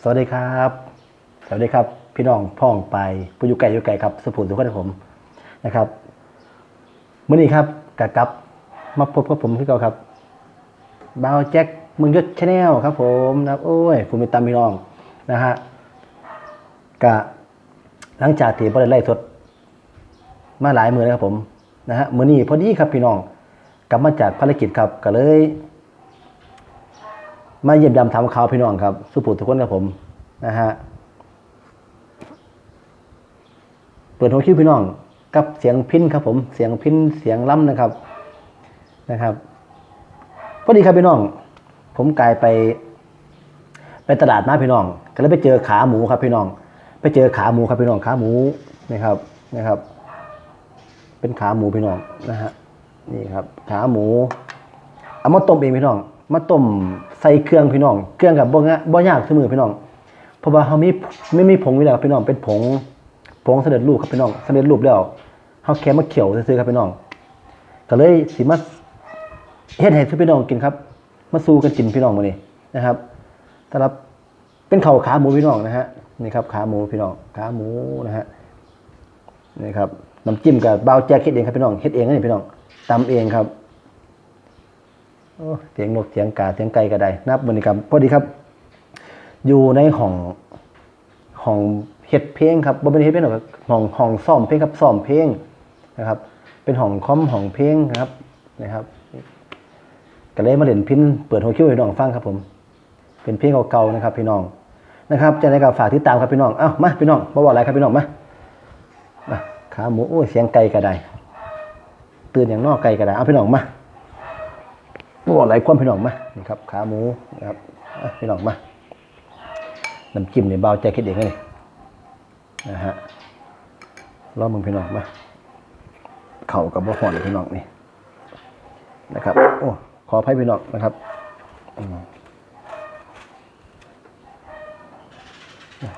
สวัสดีครับ สวัสดีครับ พี่น้องพ่องไปผู้อยู่ไกลอยู่ไกลครับ สุภูนทุกคนครับผมนะครับมื่อนี้ครับกะกับมาพบกับผมที่เก่าครับบาวแจ็คมึงยศชาแนลครับ ผมนะครับโอ้ยผมเป็นตามพี่น้องนะฮะกะหลังจากที่บริไล่สดมาหลายมือแล้วครับผมนะฮะมื่อนี้พอดีครับพี่น้องกลับมาจากภารกิจครับก็เลย มาเยี่ยมยามทำข่าวพี่น้องครับ สุภูทุกคนครับผมนะฮะเปิดหัวคิวพี่น้องกับเสียงพินครับผมเสียงพินเสียงล้ำนะครับนะครับพอดีครับพี่น้อง ผมกลายไป ไปตลาดมาพี่น้อง ก็เลยไปเจอขาหมูครับพี่น้อง ไปเจอขาหมูครับพี่น้องขาหมูนะครับนะครับ เป็นขาหมูพี่น้องนะฮะนี่ครับ ขาหมูเอามาต้มเองพี่น้อง มาต้มใส่เครื่องพี่น้อง เครื่องกับบ่งะบ่ยากเสมอพี่น้อง เพราะว่าเขามีไม่มีผงอยู่แล้วพี่น้อง เป็นผงผงสำเร็จรูปครับพี่น้องสำเร็จรูปแล้วเขาแค่มาเขียวซื้อๆครับพี่น้อง ก็เลยสิมาเฮ็ดให้พี่น้องกินครับ มาสู้กันกินพี่น้องมื้อนี้นะครับสำหรับเป็นข้าวขาหมูพี่น้องนะฮะนี่ครับขาหมูพี่น้องขาหมูนะฮะนี่ครับน้ำจิ้มกับเบาวแจ๊กเฮ็ดเองครับพี่น้องเฮ็ดเองนี่พี่น้องตำเองครับ เสียงนกเสียงกาเสียงไก่ก็ได้นับมือนี้ครับพอดีครับ อยู่ในห้องห้องเฮ็ดเพลงครับบ่เป็นเฮ็ดเพลงหรอกห้องห้องซ่อมเพลงครับซ่อมเพลงนะครับ เป็นห้องคอมห้องเพลงครับนะครับก็เลยมาเล่นพินเปิดหัวคิวให้น้องฟังครับผม เป็นเพลงเก่าๆนะครับ พี่น้องนะครับจะได้กับฝากติดตามครับพี่น้องเอ้ามาพี่น้องบ่ว่าอะไรครับพี่น้องมามาขาหมูโอ้เสียงไก่ก็ได้ตื่นอย่างนอกไก่ก็ได้เอาพี่น้องมา ตัวไหลายความพี่น้องมานี่ครับขาหมูนะครับพี่น้องมาน้ำจิ้มเนี่ยเบาใจคิดเองเลยนะฮะรอบมึงพี่น้องมาเข่ากับบ่หอนพี่น้องนี่นะครับโอ้ขออภัยพี่น้องนะครับ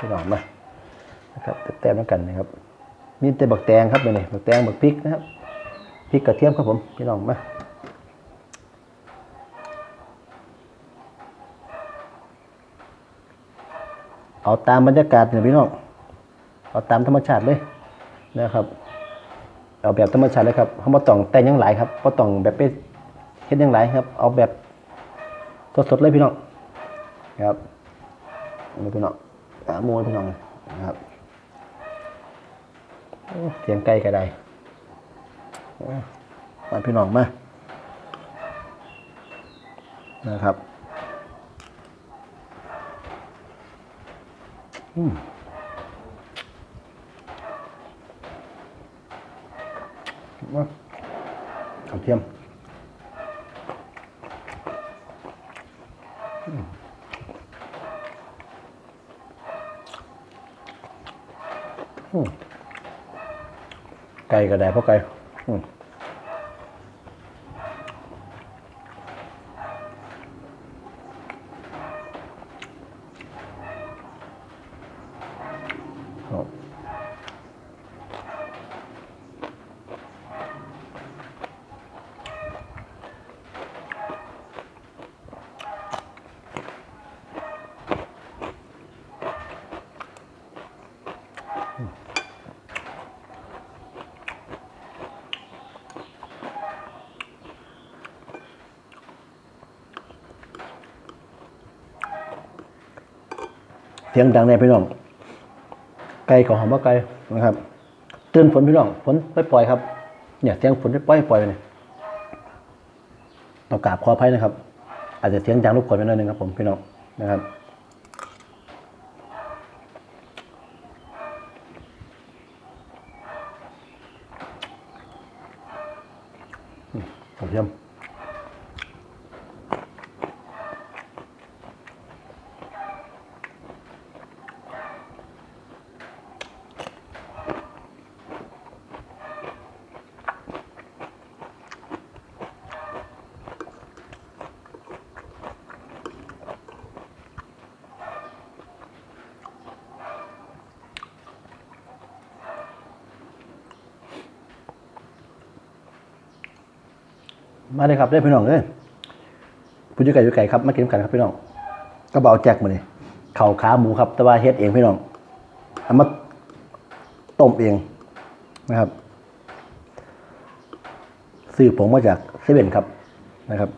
พี่น้องมานะครับแต้มแล้วกันนะครับ มีแต่บักแตงครับนี่บักแตงบักพริกนะครับพริกกระเทียมครับผมพี่น้องมา เอาตามบรรยากาศเนี่ยพี่น้องเอาตามธรรมชาติเลยนะครับ เอาแบบธรรมชาติเลยครับเขาบ่ต้องแต่งยังหลายครับบ่ต้องแบบไปเฮ็ดยังหลายครับ เอาแบบสดๆเลยพี่น้องนะครับนี่พี่น้องขาหมูพี่น้องนะครับเสียงไก่ก็ได้มาพี่น้องมานะครับ มาเอาเทียมอืมอืมไก่ก็ได้เพราะไก่ เสียงดังเนี่ยพี่น้อง ไก่ของหอมว่าไก่นะครับเตือนฝนพี่น้องฝนปล่อยครับ เนี่ยเสียงฝนปล่อยปล่อยๆเนี่ยต้องกราบขออภัยนะครับ อาจจะเสียงดังรบกวนไปหน่อยหนึงครับผมพี่น้องนะครับอืมผมเยี่ยม มาเลยครับได้พี่น้องเลยผู้ช่วยไก่อยู่ไก่ครับมากินกันครับพี่น้องกระเป๋าแจกมาเลยเข่าขาหมูครับ แต่ว่าเฮ็ดเองพี่น้องเอามาต้มเองนะครับซื้อผงมาจากเซเว่นครับนะครับ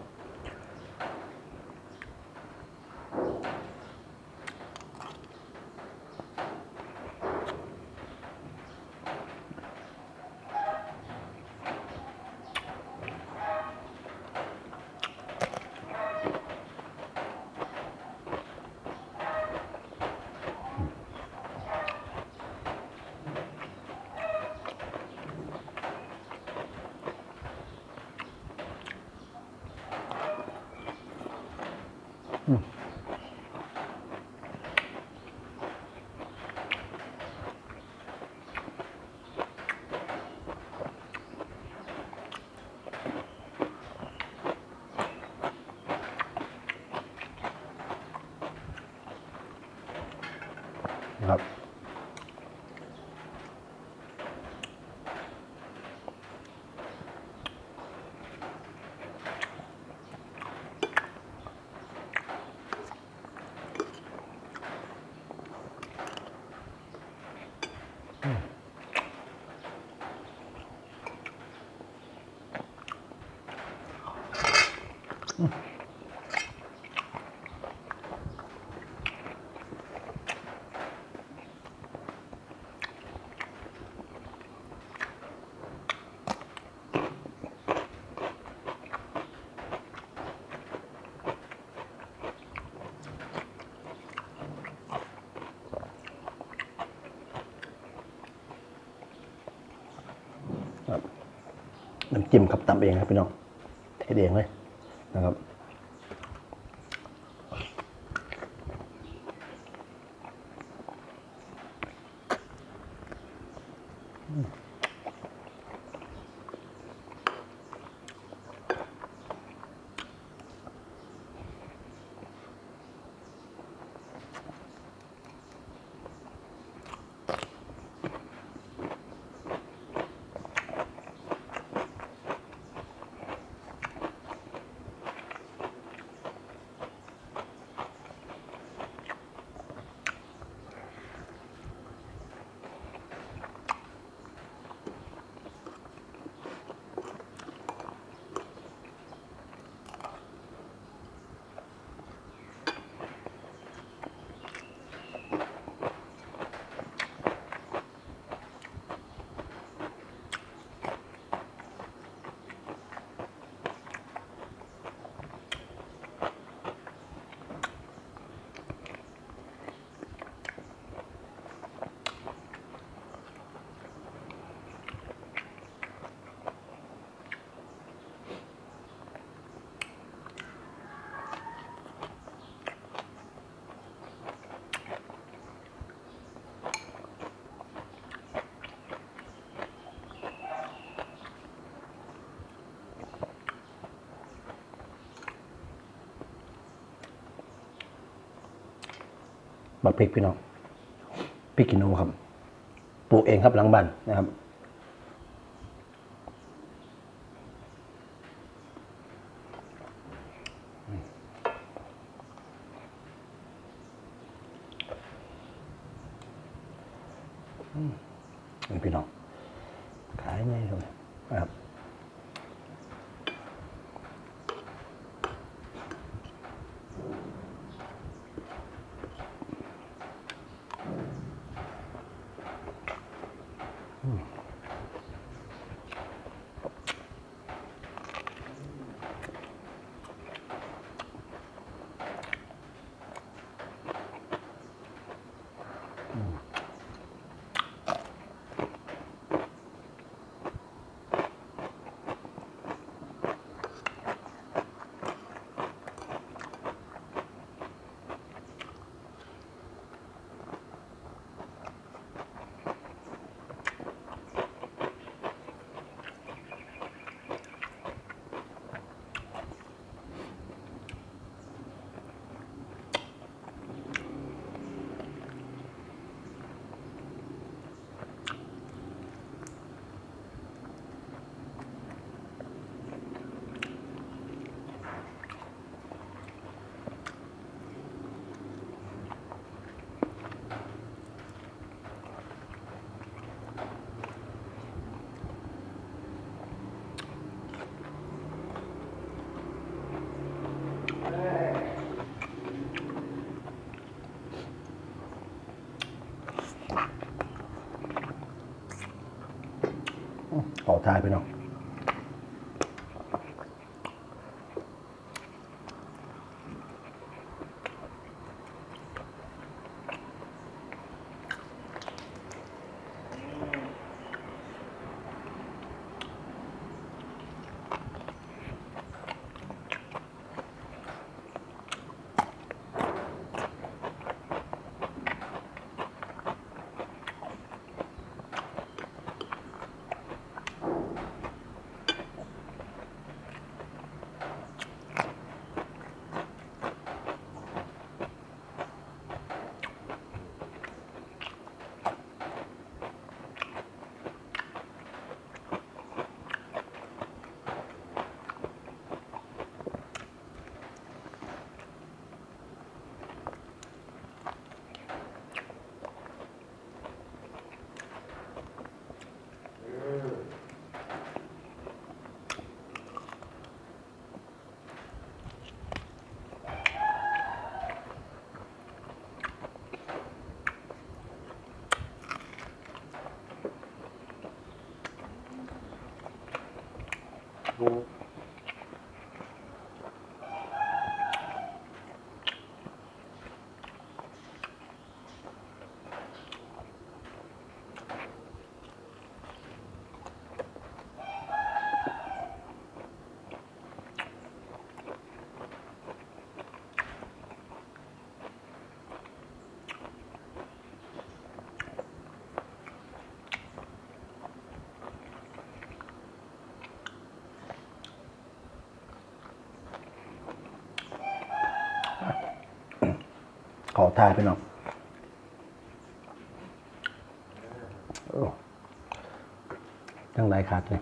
นะครับ น้ำจิ้มครับตำเองครับพี่น้องเทเองเลยนะครับ บักพริกพี่น้องพริกขี้หนูครับ ปลูกเองครับหลังบ้านนะครับ นี่พี่น้องขายไงครับนะครับ ขอทายไปหน่อย ขอทายพี่น้องจังไรขาดเลย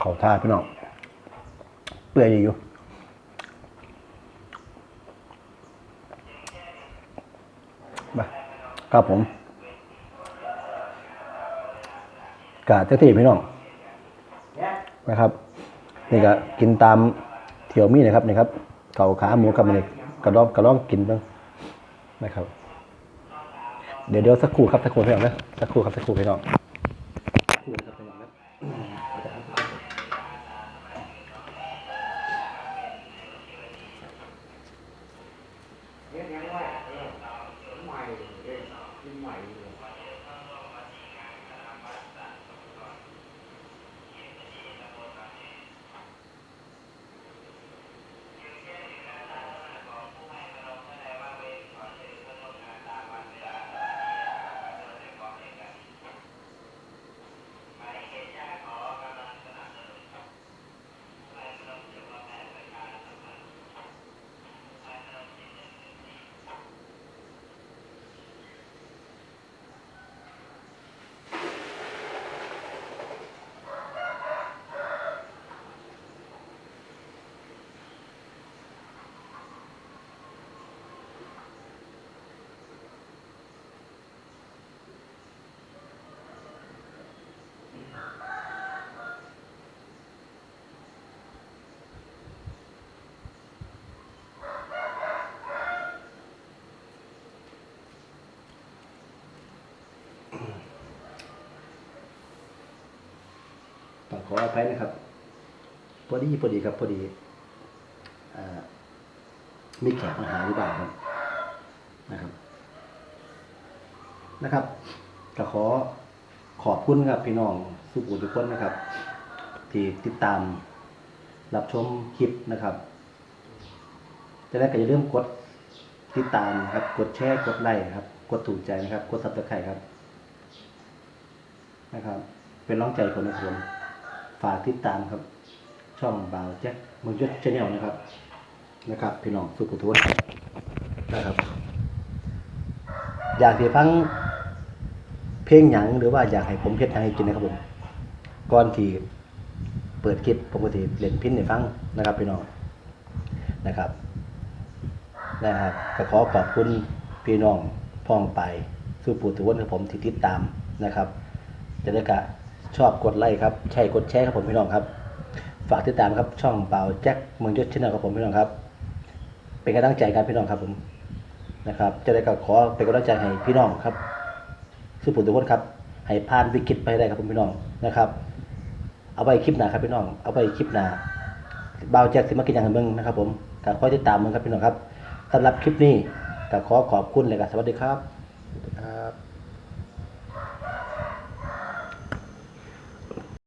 อืมขอทาพี่น้องเปื่อยอยู่มาครับผม กาเจ้าที่พี่น้องนะครับนี่ก็กินตามเที่ยวมีนะครับนี่ครับเก่าขาหมูกับนนี่กระดองกระดองกินบ้างนะครับ เดี๋ยวเดี๋ยวสักครู่ครับสักครู่พี่น้องนะสักครู่ครับสักครู่พี่น้อง ขออภัยนะครับ พอดีพอดีครับพอดีอมีแขกมาหาหรือเปล่าครับนะครับนะครับก็ขอขอบคุณครับพี่น้องสุขุทุกคนนะครับ ที่ติดตามรับชมคลิปนะครับจะได้ก็อย่าลืมกดติดตามครับ กดแชร์กดไลค์ครับ กดถูกใจนะครับ กดซับสไครต์ครับนะครับ เป็นร้องใจคนนะครับ ฝากติดตามครับ ช่องบ่าวแจ็คมือยศชาแนลนะครับ นะครับ พี่น้องสุขุทุกนนะครับ อยากที่ฟังเพลงหยังหรือว่าอยากให้ผมเฮ็ดหยังให้กินนะครับผมก่อนที่เปิดคลิปผมก็สิเล่นพินให้ฟังนะครับพี่น้องนะครับนะครับก็ขอขอบคุณพี่น้องพ้องไปสู้ปู่ถือวันของผมที่ติดตามนะครับจะได้กะ ชอบกดไลค์ครับใช่กดแชร์ครับผมพี่น้องครับ ฝากติดตามครับช่องเปาแจ็คเมืองยศชแนลครับผมพี่น้องครับ เป็นกำลังใจกันพี่น้องครับผมนะครับ จะได้ก็ขอเป็นกำลังใจให้พี่น้องครับสู้ผมทุกคนครับให้ผ่านวิกฤตไปได้ครับผมพี่น้องนะครับ เอาไปคลิปหน้าครับพี่น้อง เอาไปคลิปหน้าบ่าแจ็คสิมากินอย่างเมืองนะครับ ผมก็คอยติดตามมึงครับพี่น้องครับสำหรับคลิปนี้ก็ขอขอบคุณเลยครับสวัสดีครับครับ